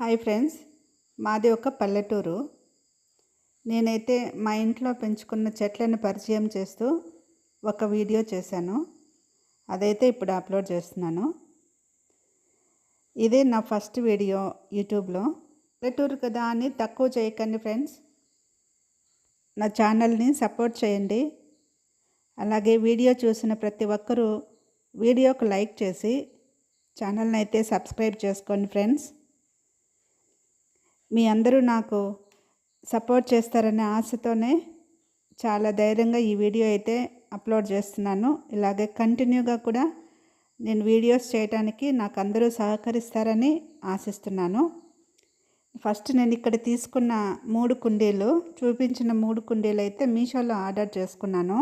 Hi friends మాది ఒక పల్లెటూరు. నేనైతే మా ఇంట్లో పెంచుకున్న చెట్లను పరిచయం చేస్తూ ఒక వీడియో చేశాను. అదైతే ఇప్పుడు అప్లోడ్ చేస్తున్నాను. ఇదే నా ఫస్ట్ వీడియో యూట్యూబ్లో. పల్లెటూరు కదా అని తక్కువ చేయకండి ఫ్రెండ్స్. నా ఛానల్ని సపోర్ట్ చేయండి. అలాగే వీడియో చూసిన ప్రతి ఒక్కరూ వీడియోకు లైక్ చేసి ఛానల్ని అయితే సబ్స్క్రైబ్ చేసుకోండి ఫ్రెండ్స్. మీ అందరూ నాకు సపోర్ట్ చేస్తారనే ఆశతోనే చాలా ధైర్యంగా ఈ వీడియో అయితే అప్లోడ్ చేస్తున్నాను. ఇలాగే కంటిన్యూగా కూడా నేను వీడియోస్ చేయడానికి నాకు అందరూ సహకరిస్తారని ఆశిస్తున్నాను. ఫస్ట్ నేను ఇక్కడ తీసుకున్న మూడు కుండీలు చూపించిన మూడు కుండీలు అయితే మీషోలో ఆర్డర్ చేసుకున్నాను.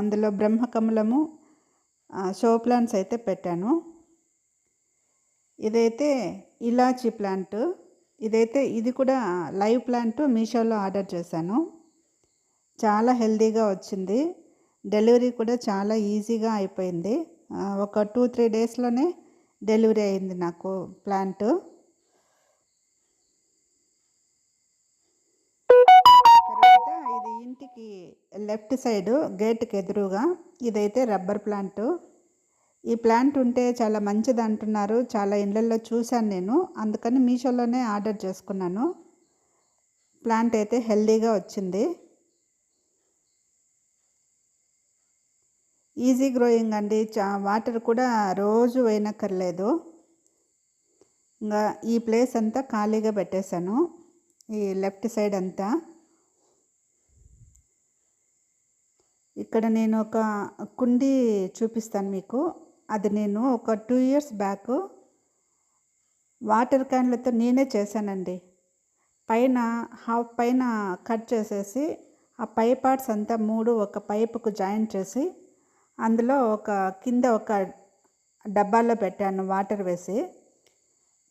అందులో బ్రహ్మకమలము షో ప్లాంట్స్ అయితే పెట్టాను. ఇదైతే ఇలాచీ ప్లాంట్. ఇదైతే ఇది కూడా లైవ్ ప్లాంట్ మీషోలో ఆర్డర్ చేశాను. చాలా హెల్దీగా వచ్చింది. డెలివరీ కూడా చాలా ఈజీగా అయిపోయింది. ఒక టూ త్రీ డేస్లోనే డెలివరీ అయింది నాకు ప్లాంట్ తర్వాత ఇది ఇంటికి లెఫ్ట్ సైడ్ గేట్కి ఎదురుగా ఇదైతే రబ్బర్ ప్లాంట్ ఈ ప్లాంట్ ఉంటే చాలా మంచిది అంటున్నారు. చాలా ఇళ్ళల్లో చూశాను నేను. అందుకని మీషోలోనే ఆర్డర్ చేసుకున్నాను. ప్లాంట్ అయితే హెల్దీగా వచ్చింది. ఈజీ గ్రోయింగ్ అండి. చా వాటర్ కూడా రోజు వేయనక్కర్లేదు. ఇంకా ఈ ప్లేస్ అంతా ఖాళీగా పెట్టేశాను. ఈ లెఫ్ట్ సైడ్ అంతా. ఇక్కడ నేను ఒక కుండీ చూపిస్తాను మీకు. అది నేను ఒక టూ ఇయర్స్ బ్యాక్ వాటర్ క్యాన్లతో నేనే చేశానండి. పైన హాఫ్ పైన కట్ చేసేసి ఆ పై పార్ట్స్ అంతా మూడు ఒక పైపుకు జాయిన్ చేసి అందులో ఒక కింద ఒక డబ్బాలో పెట్టాను వాటర్ వేసి.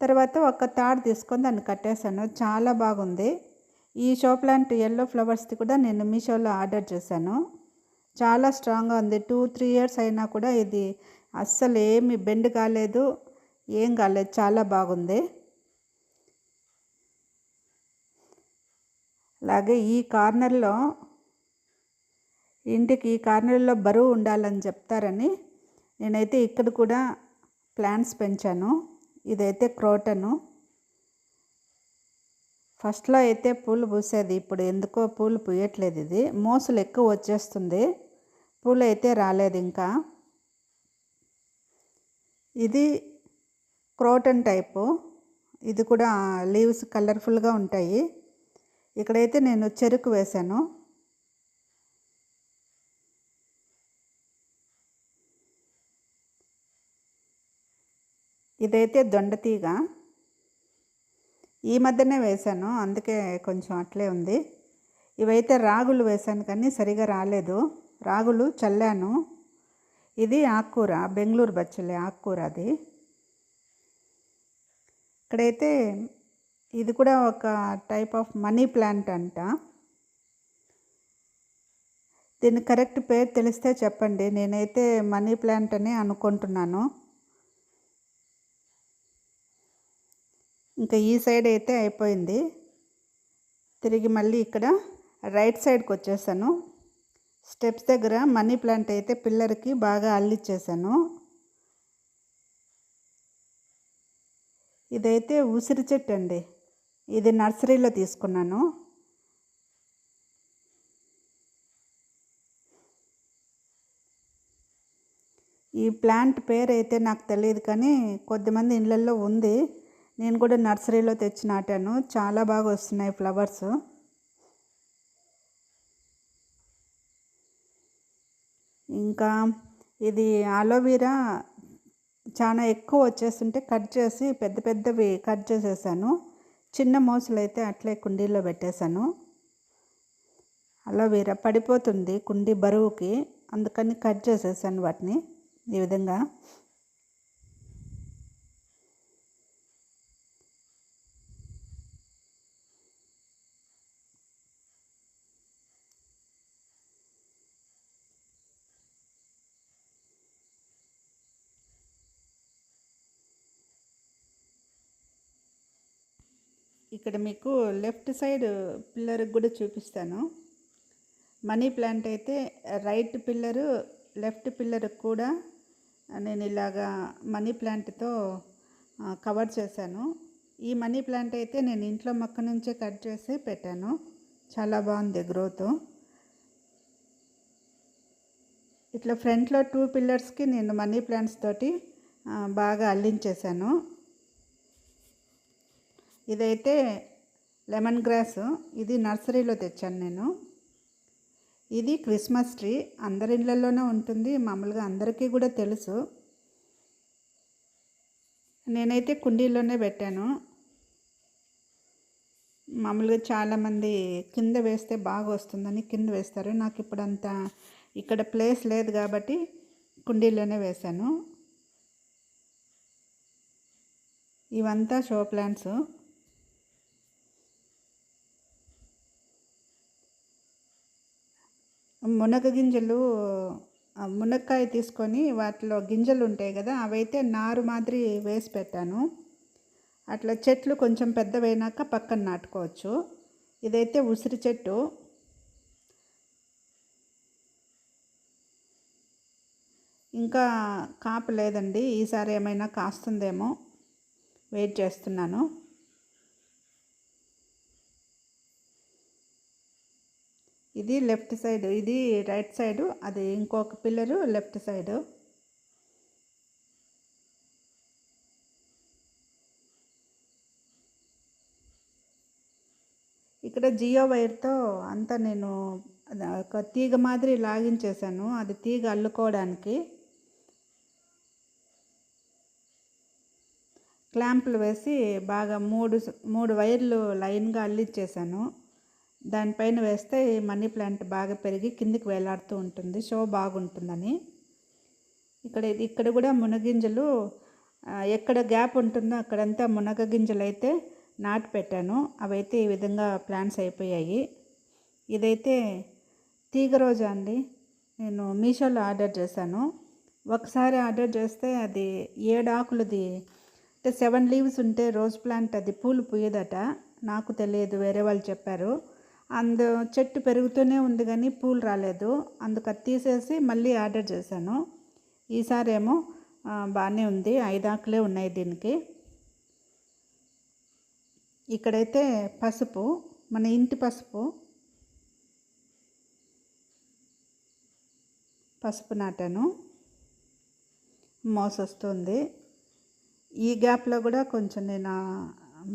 తర్వాత ఒక తాడు తీసుకొని దాన్ని కట్టేశాను. చాలా బాగుంది. ఈ షో ప్లాంట్ ఎల్లో ఫ్లవర్స్ది కూడా నేను మీషోలో ఆర్డర్ చేశాను. చాలా స్ట్రాంగ్గా ఉంది. టూ త్రీ ఇయర్స్ అయినా కూడా ఇది అస్సలు ఏమి బెండ్ కాలేదు ఏం కాలేదు చాలా బాగుంది. అలాగే ఈ కార్నర్లో ఇంటికి ఈ కార్నర్లో బరువు ఉండాలని చెప్తారని నేనైతే ఇక్కడ కూడా ప్లాంట్స్ పెంచాను. ఇదైతే క్రోటను. ఫస్ట్లో అయితే పూలు పూసేది ఇప్పుడు ఎందుకో పూలు పూయట్లేదు ఇది. మోసలు ఎక్కువ వచ్చేస్తుంది. పూలు అయితే రాలేదు ఇంకా. ఇది క్రోటన్ టైపు. ఇది కూడా లీవ్స్ కలర్ఫుల్గా ఉంటాయి. ఇక్కడైతే నేను చెరుకు వేశాను. ఇదైతే దొండతీగ ఈ మధ్యనే వేశాను అందుకే కొంచెం అట్లే ఉంది. ఇవైతే రాగులు వేశాను కానీ సరిగా రాలేదు. రాగులు చల్లాను. ఇది ఆకుకూర బెంగళూరు బచ్చలి ఆకుకూర అది. ఇక్కడైతే ఇది కూడా ఒక టైప్ ఆఫ్ మనీ ప్లాంట్ అంట. దీని కరెక్ట్ పేరు తెలిస్తే చెప్పండి. నేనైతే మనీ ప్లాంట్ అని అనుకుంటున్నాను. ఇంకా ఈ సైడ్ అయితే అయిపోయింది. తిరిగి మళ్ళీ ఇక్కడ రైట్ సైడ్కి వచ్చేసాను. స్టెప్స్ దగ్గర మనీ ప్లాంట్ అయితే పిల్లర్కి బాగా అల్లిచ్చేసాను. ఇదైతే ఉసిరి చెట్టు అండి. ఇది నర్సరీలో తీసుకున్నాను. ఈ ప్లాంట్ పేరు అయితే నాకు తెలియదు కానీ కొద్దిమంది ఇళ్ళల్లో ఉంది. నేను కూడా నర్సరీలో తెచ్చి నాటాను. చాలా బాగా వస్తున్నాయి ఫ్లవర్స్. ఇంకా ఇది ఆలోవీరా చాలా ఎక్కువ వచ్చేస్తుంటే కట్ చేసి పెద్ద పెద్దవి కట్ చేసేసాను. చిన్న మోసలు అయితే అట్లే కుండీలో పెట్టేశాను. అలోవీరా పడిపోతుంది కుండీ బరువుకి అందుకని కట్ చేసేసాను వాటిని ఈ విధంగా. ఇక్కడ మీకు లెఫ్ట్ సైడ్ పిల్లర్కి కూడా చూపిస్తాను. మనీ ప్లాంట్ అయితే రైట్ పిల్లరు లెఫ్ట్ పిల్లర్ కూడా నేను ఇలాగా మనీ ప్లాంట్తో కవర్ చేశాను. ఈ మనీ ప్లాంట్ అయితే నేను ఇంట్లో మొక్క నుంచే కట్ చేసి పెట్టాను. చాలా బాగుంది గ్రోత్. ఇట్లా ఫ్రంట్లో టూ పిల్లర్స్కి నేను మనీ ప్లాంట్స్ తోటి బాగా అల్లించేశాను. ఇదైతే లెమన్ గ్రాస్. ఇది నర్సరీలో తెచ్చాను నేను. ఇది క్రిస్మస్ ట్రీ. అందరి ఇళ్ళల్లోనే ఉంటుంది. మామూలుగా అందరికీ కూడా తెలుసు. నేనైతే కుండీల్లోనే పెట్టాను. మామూలుగా చాలామంది కింద వేస్తే బాగా వస్తుందని కింద వేస్తారు. నాకు ఇప్పుడు అంత ఇక్కడ ప్లేస్ లేదు కాబట్టి కుండీల్లోనే వేశాను. ఇవంతా షో ప్లాంట్స్. మునగ గింజలు మునక్కాయ తీసుకొని వాటిలో గింజలు ఉంటాయి కదా అవైతే నారు మాదిరి వేసి పెట్టాను. అట్లా చెట్లు కొంచెం పెద్దవైనాక పక్కన నాటుకోవచ్చు. ఇదైతే ఉసిరి చెట్టు. ఇంకా కాపు లేదండి ఈసారి ఏమైనా కాస్తుందేమో వెయిట్ చేస్తున్నాను. ఇది లెఫ్ట్ సైడ్ ఇది రైట్ సైడ్ అది ఇంకొక పిల్లరు లెఫ్ట్ సైడ్. ఇక్కడ జియో వైర్తో అంతా నేను ఒక తీగ మాదిరి లాగించేశాను అది తీగ అల్లుకోవడానికి. క్లాంపులు వేసి బాగా మూడు మూడు వైర్లు లైన్గా అల్లిచ్చేసాను దానిపైన వేస్తే మనీ ప్లాంట్ బాగా పెరిగి కిందికి వేలాడుతూ ఉంటుంది. షో బాగుంటుందని. ఇక్కడ ఇక్కడ కూడా మునగింజలు ఎక్కడ గ్యాప్ ఉంటుందో అక్కడంతా మునగ గింజలు అయితే నాటి పెట్టాను. అవైతే ఈ విధంగా ప్లాంట్స్ అయిపోయాయి. ఇదైతే తీగ రోజా అండి. నేను మీషోలో ఆర్డర్ చేశాను. ఒకసారి ఆర్డర్ చేస్తే అది ఏడు ఆకులది అంటే సెవెన్ లీవ్స్ ఉంటే రోజ్ ప్లాంట్ అది పూలు పూయదట. నాకు తెలియదు వేరే వాళ్ళు చెప్పారు. అందు చెట్టు పెరుగుతూనే ఉంది కానీ పూలు రాలేదు. అందుకు అది తీసేసి మళ్ళీ ఆర్డర్ చేశాను. ఈసారి ఏమో బాగానే ఉంది. ఐదు ఆకులే ఉన్నాయి దీనికి. ఇక్కడైతే పసుపు మన ఇంటి పసుపు. పసుపు నాటాను. మోసొస్తుంది ఈ గ్యాప్లో కూడా కొంచెం నేను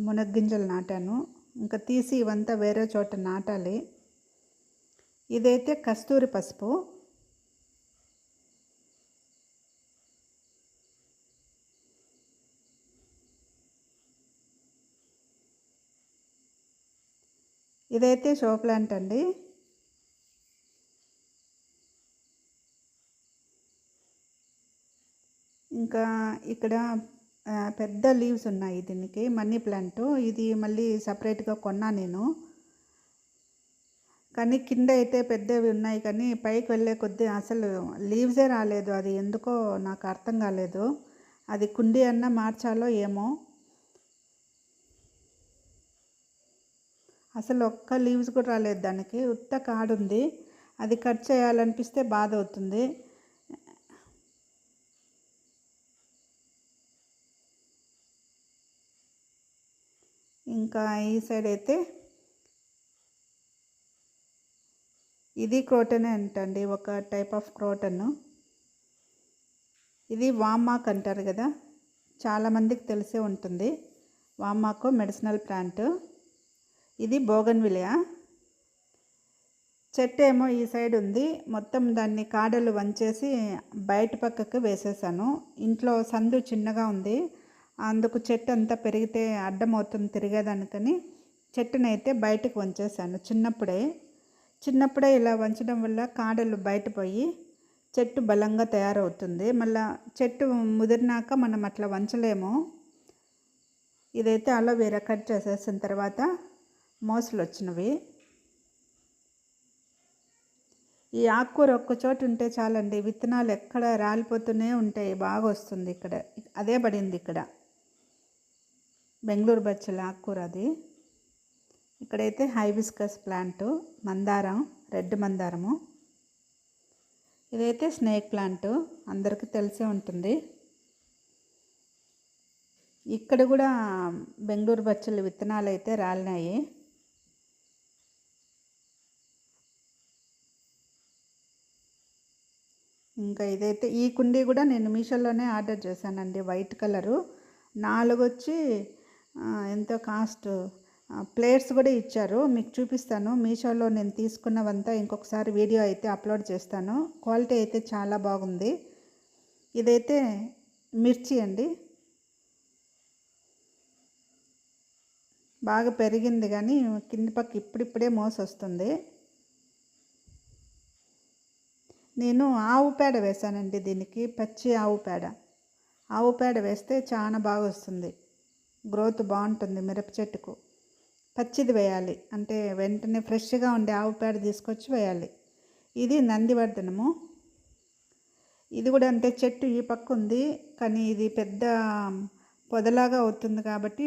మునగ్గింజలు నాటాను. ఇంకా తీసి ఇవంతా వేరే చోట నాటాలి. ఇదైతే కస్తూరి పసుపు. ఇదైతే షో ప్లాంట్ అండి. ఇంకా ఇక్కడ పెద్ద లీవ్స్ ఉన్నాయి దీనికి మనీ ప్లాంట్. ఇది మళ్ళీ సపరేట్గా కొన్నా నేను. కానీ కింద అయితే పెద్దవి ఉన్నాయి కానీ పైకి వెళ్ళే కొద్దీ అసలు లీవ్సే రాలేదు. అది ఎందుకో నాకు అర్థం కాలేదు. అది కుండీ అన్న మార్చాలో ఏమో. అసలు ఒక్క లీవ్స్ కూడా రాలేదు దానికి. ఉత్త కాడుంది అది కట్ చేయాలనిపిస్తే బాధ అవుతుంది ఇంకా ఈ సైడ్ అయితే ఇది క్రోటన్ అంటండి ఒక టైప్ ఆఫ్ క్రోటన్. ఇది వామాక్ అంటారు కదా చాలామందికి తెలిసే ఉంటుంది. వామాకు మెడిసినల్ ప్లాంట్. ఇది బోగన్విలియా చెట్టు ఏమో ఈ సైడ్ ఉంది మొత్తం దాన్ని కాడలు వంచేసి బయట పక్కకు వేసేసాను. ఇంట్లో సందు చిన్నగా ఉంది అందుకు చెట్టు అంతా పెరిగితే అడ్డం అవుతుంది తిరిగేదానికని చెట్టునైతే బయటకు వంచేసాను చిన్నప్పుడే. చిన్నప్పుడే ఇలా వంచడం వల్ల కాడలు బయట పోయి చెట్టు బలంగా తయారవుతుంది. మళ్ళా చెట్టు ముదిరినాక మనం అట్లా వంచలేము. ఇదైతే అలోవేరా కట్ చేసేసిన తర్వాత మోసలు వచ్చినవి ఈ ఆకుకూర ఒక్క చోటు ఉంటే చాలండి విత్తనాలు ఎక్కడ రాలిపోతూనే ఉంటాయి బాగా వస్తుంది ఇక్కడ. అదే పడింది ఇక్కడ. బెంగళూరు బచ్చల ఆకుకూర అది. ఇక్కడైతే హైబిస్కస్ ప్లాంట్ మందారం రెడ్ మందారము. ఇదైతే స్నేక్ ప్లాంట్ అందరికీ తెలిసే ఉంటుంది. ఇక్కడ కూడా బెంగళూరు బచ్చలు విత్తనాలు అయితే రాలినాయి. ఇంకా ఇదైతే ఈ కుండీ కూడా నేను మీషోలోనే ఆర్డర్ చేశానండి వైట్ కలరు. నాలుగు వచ్చి ఎంతో కాస్ట్. ప్లేట్స్ కూడా ఇచ్చారు. మీకు చూపిస్తాను. మీషోలో నేను తీసుకున్నవంతా ఇంకొకసారి వీడియో అయితే అప్లోడ్ చేస్తాను. క్వాలిటీ అయితే చాలా బాగుంది. ఇదైతే మిర్చి అండి. బాగా పెరిగింది కానీ కింది పక్క ఇప్పుడిప్పుడే మోసొస్తుంది. నేను ఆవు పేడ వేశానండి దీనికి. పచ్చి ఆవు పేడ. ఆవు పేడ వేస్తే చాలా బాగా వస్తుంది గ్రోత్ బాగుంటుంది మిరప చెట్టుకు. పచ్చిది వేయాలి. అంటే వెంటనే ఫ్రెష్గా ఉండే ఆవు పేడ తీసుకొచ్చి వేయాలి. ఇది నందివర్ధనము. ఇది కూడా అంటే చెట్టు ఈ పక్క ఉంది. కానీ ఇది పెద్ద పొదలాగా అవుతుంది కాబట్టి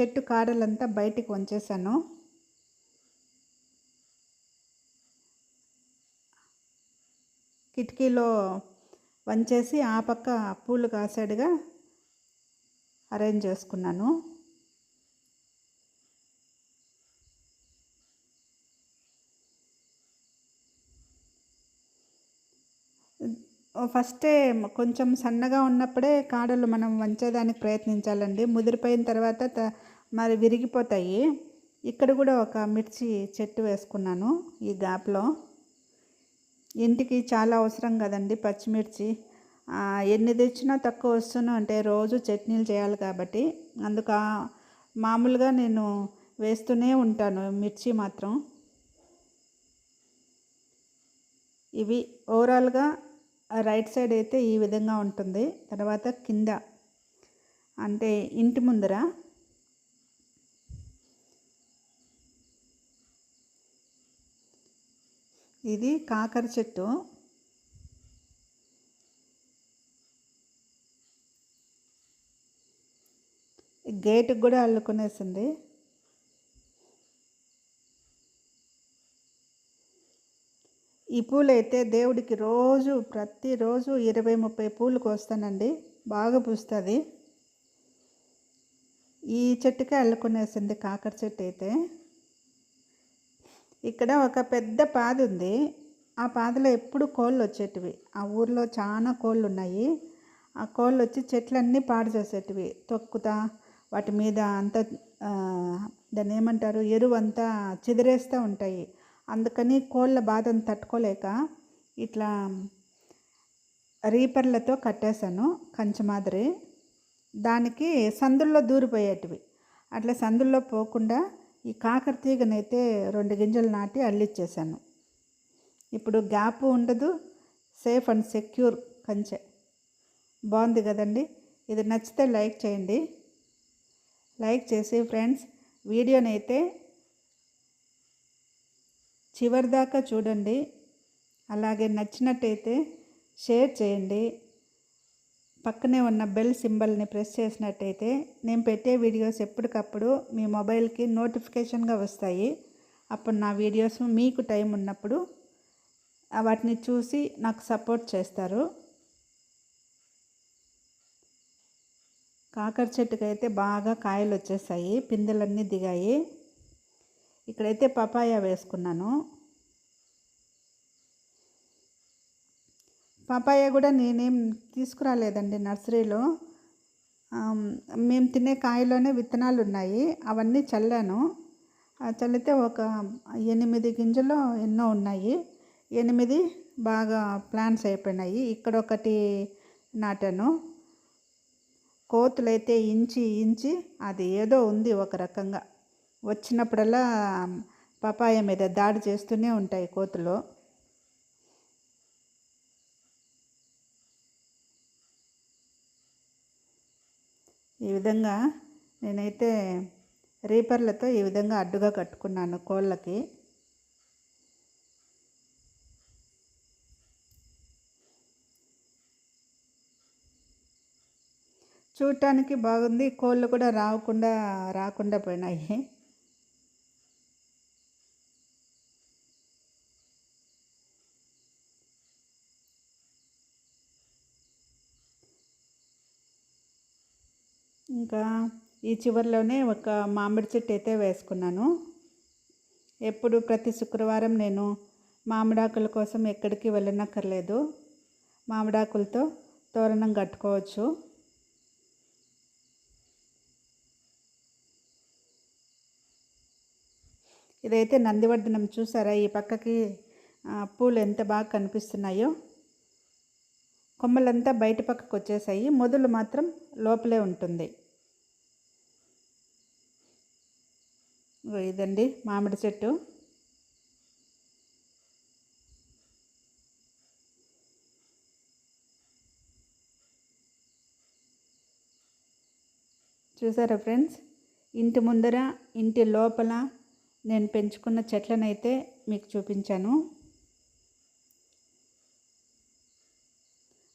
చెట్టు కాడలంతా బయటికి వంచేసాను. కిటికీలో వంచేసి ఆ పక్క పూలు కాసాడుగా అరేంజ్ చేసుకున్నాను. ఫస్టే కొంచెం సన్నగా ఉన్నప్పుడే కాడలు మనం వంచేదానికి ప్రయత్నించాలండి. ముదిరిపోయిన తర్వాత మరి విరిగిపోతాయి. ఇక్కడ కూడా ఒక మిర్చి చెట్టు వేసుకున్నాను ఈ గ్యాప్లో. ఇంటికి చాలా అవసరం కదండి పచ్చిమిర్చి. ఎన్ని తెచ్చినా తక్కువ వస్తున్నా అంటే రోజు చట్నీలు చేయాలి కాబట్టి అందుక మామూలుగా నేను వేస్తూనే ఉంటాను మిర్చి మాత్రం. ఇవి ఓవరాల్గా రైట్ సైడ్ అయితే ఈ విధంగా ఉంటుంది తర్వాత కింద అంటే ఇంటి ముందర. ఇది కాకర చెట్టు. గేటుకు కూడా అల్లుకునేసింది. ఈ పూలైతే దేవుడికి రోజు ప్రతిరోజు ఇరవై ముప్పై పూలు కోస్తానండి. బాగా పూస్తుంది. ఈ చెట్టుకే అల్లుకునేసింది కాకర చెట్టు అయితే. ఇక్కడ ఒక పెద్ద పాది ఉంది. ఆ పాదలో ఎప్పుడు కోళ్ళు వచ్చేటివి. ఆ ఊర్లో చాలా కోళ్ళు ఉన్నాయి. ఆ కోళ్ళు వచ్చి చెట్లన్నీ పాడు చేసేటివి. తొక్కుతా వాటి మీద అంతా దాన్ని ఏమంటారు? ఎరువు అంతా చెదిరేస్తూ ఉంటాయి. అందుకని కోళ్ళ బాధను తట్టుకోలేక ఇట్లా రీపర్లతో కట్టేశాను కంచె మాదిరి దానికి సందుల్లో దూరిపోయేటివి. అట్లా సందుల్లో పోకుండా ఈ కాకర తీగనైతే రెండు గింజలు నాటి అల్లిచ్చేసాను ఇప్పుడు గ్యాప్ ఉండదు సేఫ్ అండ్ సెక్యూర్ కంచె. బాగుంది కదండి? ఇది నచ్చితే లైక్ చేయండి. లైక్ చేసి ఫ్రెండ్స్ వీడియోనైతే చివరి దాకా చూడండి. అలాగే నచ్చినట్టయితే షేర్ చేయండి. పక్కనే ఉన్న బెల్ సింబల్ని ప్రెస్ చేసినట్టయితే నేను పెట్టే వీడియోస్ ఎప్పటికప్పుడు మీ మొబైల్కి నోటిఫికేషన్గా వస్తాయి. అప్పుడు నా వీడియోస్ మీకు టైం ఉన్నప్పుడు వాటిని చూసి నాకు సపోర్ట్ చేస్తారు. కాకర చెట్టుకి అయితే బాగా కాయలు వచ్చేసాయి పిందెలన్నీ దిగాయి. ఇక్కడైతే పపాయ వేసుకున్నాను. పపాయ కూడా నేనేం తీసుకురాలేదండి నర్సరీలో. మేము తినే కాయలోనే విత్తనాలు ఉన్నాయి అవన్నీ చల్లాను. చల్లితే ఒక ఎనిమిది గింజలు ఎన్నో ఉన్నాయి. ఎనిమిది బాగా ప్లాంట్స్ అయిపోయినాయి. ఇక్కడ ఒకటి నాటాను. కోతులైతే ఇంచి ఇంచి అది ఏదో ఉంది ఒక రకంగా. వచ్చినప్పుడల్లా పపాయ మీద దాడి చేస్తూనే ఉంటాయి కోతులు. ఈ విధంగా నేనైతే రీపర్లతో ఈ విధంగా అడ్డుగా కట్టుకున్నాను కోళ్ళకి. చూడటానికి బాగుంది. కోళ్ళు కూడా రాకుండా రాకుండా పోయినాయి. ఇంకా ఈ చివరిలోనే ఒక మామిడి చెట్టు అయితే వేసుకున్నాను. ఎప్పుడు ప్రతి శుక్రవారం నేను మామిడాకుల కోసం ఎక్కడికి వెళ్ళనక్కర్లేదు. మామిడాకులతో తోరణం కట్టుకోవచ్చు. ఇదైతే నందివర్ధనం చూసారా? ఈ పక్కకి పూలు ఎంత బాగా కనిపిస్తున్నాయో. కొమ్మలంతా బయట పక్కకు వచ్చేసాయి మొదలు మాత్రం లోపలే ఉంటుంది. ఇదండి మామిడి చెట్టు. చూసారా ఫ్రెండ్స్? ఇంటి ముందర ఇంటి లోపల నేను పెంచుకున్న చెట్లనైతే మీకు చూపించాను.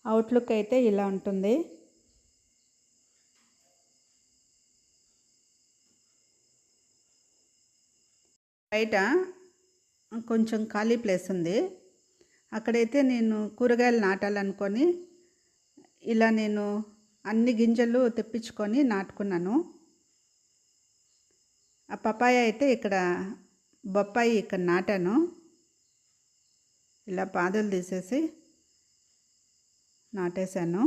అవుట్లుక్ అయితే ఇలా ఉంటుంది. బయట కొంచెం ఖాళీ ప్లేస్ ఉంది. అక్కడైతే నేను కూరగాయలు నాటాలనుకొని ఇలా నేను అన్ని గింజలు తెప్పించుకొని నాటుకున్నాను. ఆ పపాయ అయితే ఇక్కడ బొప్పాయి ఇక్కడ నాటాను. ఇలా పాదులు తీసేసి నాటేశాను.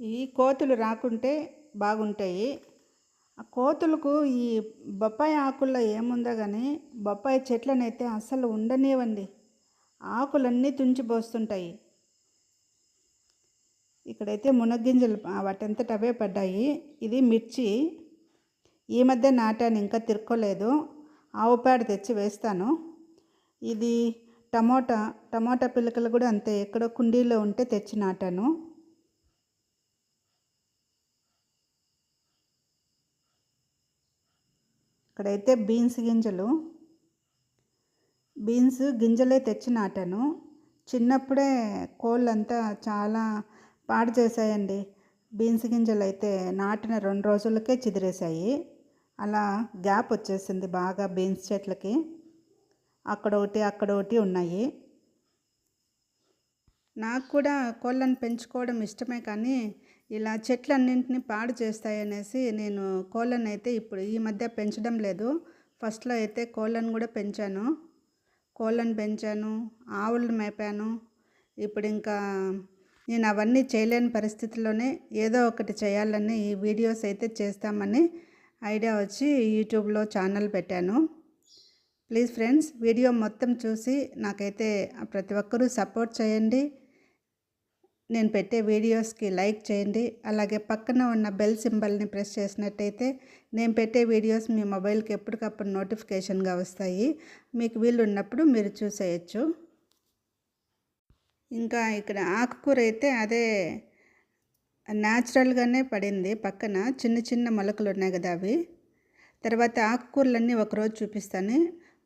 ఈ కోతులు రాకుంటే బాగుంటాయి. ఆ కోతులకు ఈ బొప్పాయి ఆకుల్లో ఏముందో కానీ బొప్పాయి చెట్లనైతే అస్సలు ఉండనివ్వండి. ఆకులన్నీ తుంచిపోస్తుంటాయి ఇక్కడైతే మునగ్గింజలు వాటంతట అవే పడ్డాయి. ఇది మిర్చి. ఈ మధ్య నాటాను ఇంకా తిరుక్కోలేదు. ఆవు పేడ తెచ్చి వేస్తాను. ఇది టమోటా టమోటా పిల్లకలు కూడా అంతే. ఎక్కడో కుండీలో ఉంటే తెచ్చి నాటాను. ఇక్కడైతే బీన్స్ గింజలు. బీన్స్ గింజలే తెచ్చి నాటాను. చిన్నప్పుడే కోళ్ళంతా చాలా పాడు చేశాయండి. బీన్స్ గింజలు అయితే నాటిన రెండు రోజులకే చిదిరేశాయి. అలా గ్యాప్ వచ్చేసింది బాగా బీన్స్ చెట్లకి. అక్కడ ఒకటి అక్కడ ఒకటి ఉన్నాయి. నాకు కూడా కోళ్ళను పెంచుకోవడం ఇష్టమే కానీ ఇలా చెట్లన్నింటినీ పాడు చేస్తాయనేసి నేను కోళ్ళను అయితే ఇప్పుడు ఈ మధ్య పెంచడం లేదు. ఫస్ట్లో అయితే కోళ్ళను కూడా పెంచాను. కోళ్ళను పెంచాను ఆవులను మేపాను. ఇప్పుడు ఇంకా నేను అవన్నీ చేయలేని పరిస్థితిలోనే ఏదో ఒకటి చేయాలని ఈ వీడియోస్ అయితే చేస్తామని ఐడియా వచ్చి యూట్యూబ్లో ఛానల్ పెట్టాను. ప్లీజ్ ఫ్రెండ్స్ వీడియో మొత్తం చూసి నాకైతే ప్రతి ఒక్కరూ సపోర్ట్ చేయండి. నేను పెట్టే వీడియోస్కి లైక్ చేయండి. అలాగే పక్కన ఉన్న బెల్ సింబల్ని ప్రెస్ చేసినట్టయితే నేను పెట్టే వీడియోస్ మీ మొబైల్కి ఎప్పటికప్పుడు నోటిఫికేషన్గా వస్తాయి. మీకు వీలు ఉన్నప్పుడు మీరు చూసేయచ్చు. ఇంకా ఇక్కడ ఆకుకూర అయితే అదే న్యాచురల్గానే పడింది. పక్కన చిన్న చిన్న మొలకలు ఉన్నాయి కదా అవి. తర్వాత ఆకుకూరలన్నీ ఒకరోజు చూపిస్తాను.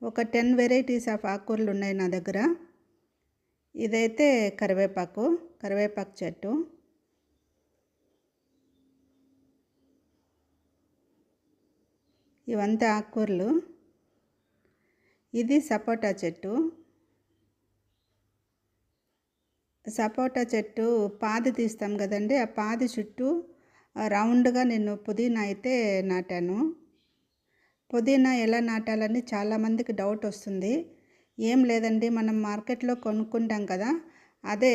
ఒక టెన్ వెరైటీస్ ఆఫ్ ఆకుకూరలు ఉన్నాయి నా దగ్గర. ఇదైతే కరివేపాకు కరివేపాకు చెట్టు. ఇవంతా ఆకుకూరలు. ఇది సపోటా చెట్టు. సపోటా చెట్టు పాది తీస్తాం కదండి. ఆ పాది చుట్టూ రౌండ్గా నేను పుదీనా అయితే నాటాను. పుదీనా ఎలా నాటాలని చాలామందికి డౌట్ వస్తుంది. ఏం లేదండి మనం మార్కెట్లో కొనుక్కుంటాం కదా అదే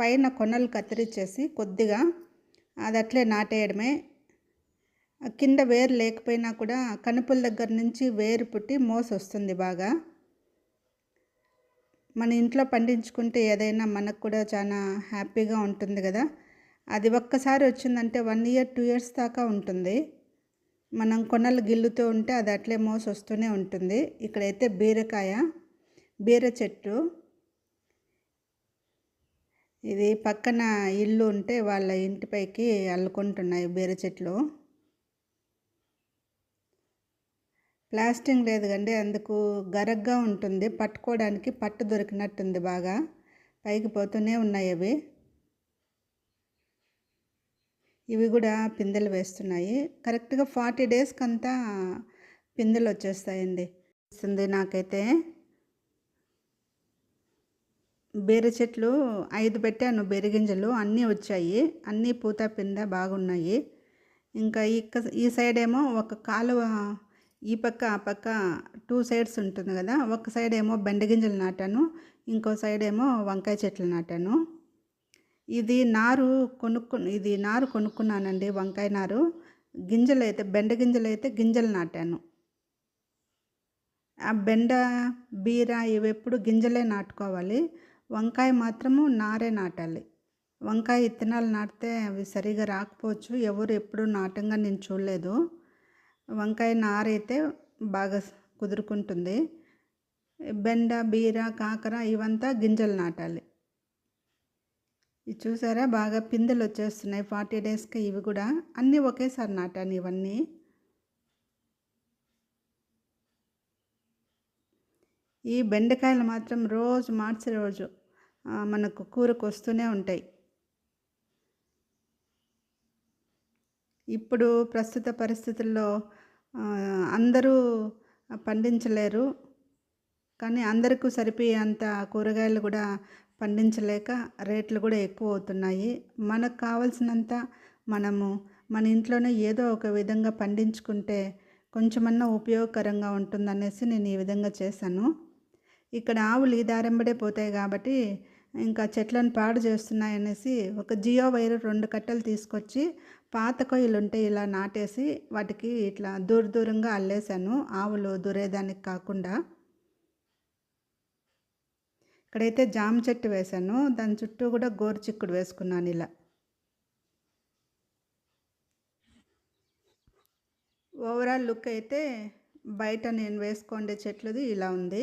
పైన కొనలు కత్తిరించేసి కొద్దిగా అది అట్లే నాటేయడమే. కింద వేరు లేకపోయినా కూడా కనుపుల దగ్గర నుంచి వేరు పుట్టి మోసొస్తుంది బాగా. మన ఇంట్లో పండించుకుంటే ఏదైనా మనకు కూడా చాలా హ్యాపీగా ఉంటుంది కదా. అది ఒక్కసారి వచ్చిందంటే వన్ ఇయర్ టూ ఇయర్స్ దాకా ఉంటుంది. మనం కొనలు గిల్లుతూ ఉంటే అది అట్లే మోసి వస్తూనే ఉంటుంది. ఇక్కడైతే బీరకాయ బీర చెట్టు. ఇది పక్కన ఇల్లు ఉంటే వాళ్ళ ఇంటిపైకి అల్లుకుంటున్నాయి బీర చెట్లు. ప్లాస్టింగ్ లేదు కండి అందుకు గరగ్గా ఉంటుంది. పట్టుకోవడానికి పట్టు దొరికినట్టుంది బాగా. పైకి పోతూనే ఉన్నాయి అవి. ఇవి కూడా పిందెలు వేస్తున్నాయి. కరెక్ట్గా ఫార్టీ డేస్కి అంతా పిందెలు వచ్చేస్తాయండి. వస్తుంది నాకైతే. బేరు చెట్లు ఐదు పెట్టాను బెరిగింజలు అన్నీ వచ్చాయి. అన్నీ పూత పింద బాగున్నాయి. ఇంకా ఇక్క ఈ సైడ్ ఏమో ఒక కాలువ ఈ పక్క ఆ పక్క టూ సైడ్స్ ఉంటుంది కదా ఒక సైడ్ ఏమో బెండగింజలు నాటాను ఇంకో సైడ్ ఏమో వంకాయ చెట్లు నాటాను. ఇది నారు కొనుక్కు ఇది నారు కొనుక్కున్నానండి వంకాయ నారు. గింజలు అయితే బెండ గింజలు అయితే గింజలు నాటాను. ఆ బెండ బీర ఇవి ఎప్పుడు గింజలే నాటుకోవాలి. వంకాయ మాత్రము నారే నాటాలి. వంకాయ ఇత్తనాలు నాటితే అవి సరిగా రాకపోవచ్చు. ఎవరు ఎప్పుడు నాటంగా నేను చూడలేదు. వంకాయ నారైతే బాగా కుదురుకుంటుంది. బెండ బీర కాకర ఇవంతా గింజలు నాటాలి. ఇది చూసారా? బాగా పిందెలు వచ్చేస్తున్నాయి. ఫార్టీ డేస్కి ఇవి కూడా అన్నీ ఒకేసారి నాటాను ఇవన్నీ. ఈ బెండకాయలు మాత్రం రోజు మార్చి రోజు మనకు కూరకు వస్తూనే ఉంటాయి. ఇప్పుడు ప్రస్తుత పరిస్థితుల్లో అందరూ పండించలేరు. కానీ అందరికీ సరిపోయేంత కూరగాయలు కూడా పండించలేక రేట్లు కూడా ఎక్కువ అవుతున్నాయి మనకు కావాల్సినంత మనము మన ఇంట్లోనే ఏదో ఒక విధంగా పండించుకుంటే కొంచెమన్నా ఉపయోగకరంగా ఉంటుందనేసి నేను ఈ విధంగా చేశాను. ఇక్కడ ఆవులు ఈ దారంబడే పోతాయి కాబట్టి ఇంకా చెట్లను పాడు చేస్తున్నాయనేసి ఒక జియో వైర్ రెండు కట్టెలు తీసుకొచ్చి పాత కొయ్యలు ఉంటే ఇలా నాటేసి వాటికి ఇట్లా దూర దూరంగా అల్లేశాను ఆవులు దూరేదానికి కాకుండా. ఇక్కడైతే జామ చెట్టు వేశాను దాని చుట్టూ కూడా గోరు చిక్కుడు వేసుకున్నాను ఇలా. ఓవరాల్ లుక్ అయితే బయట నేను వేసుకోండే చెట్లుది ఇలా ఉంది.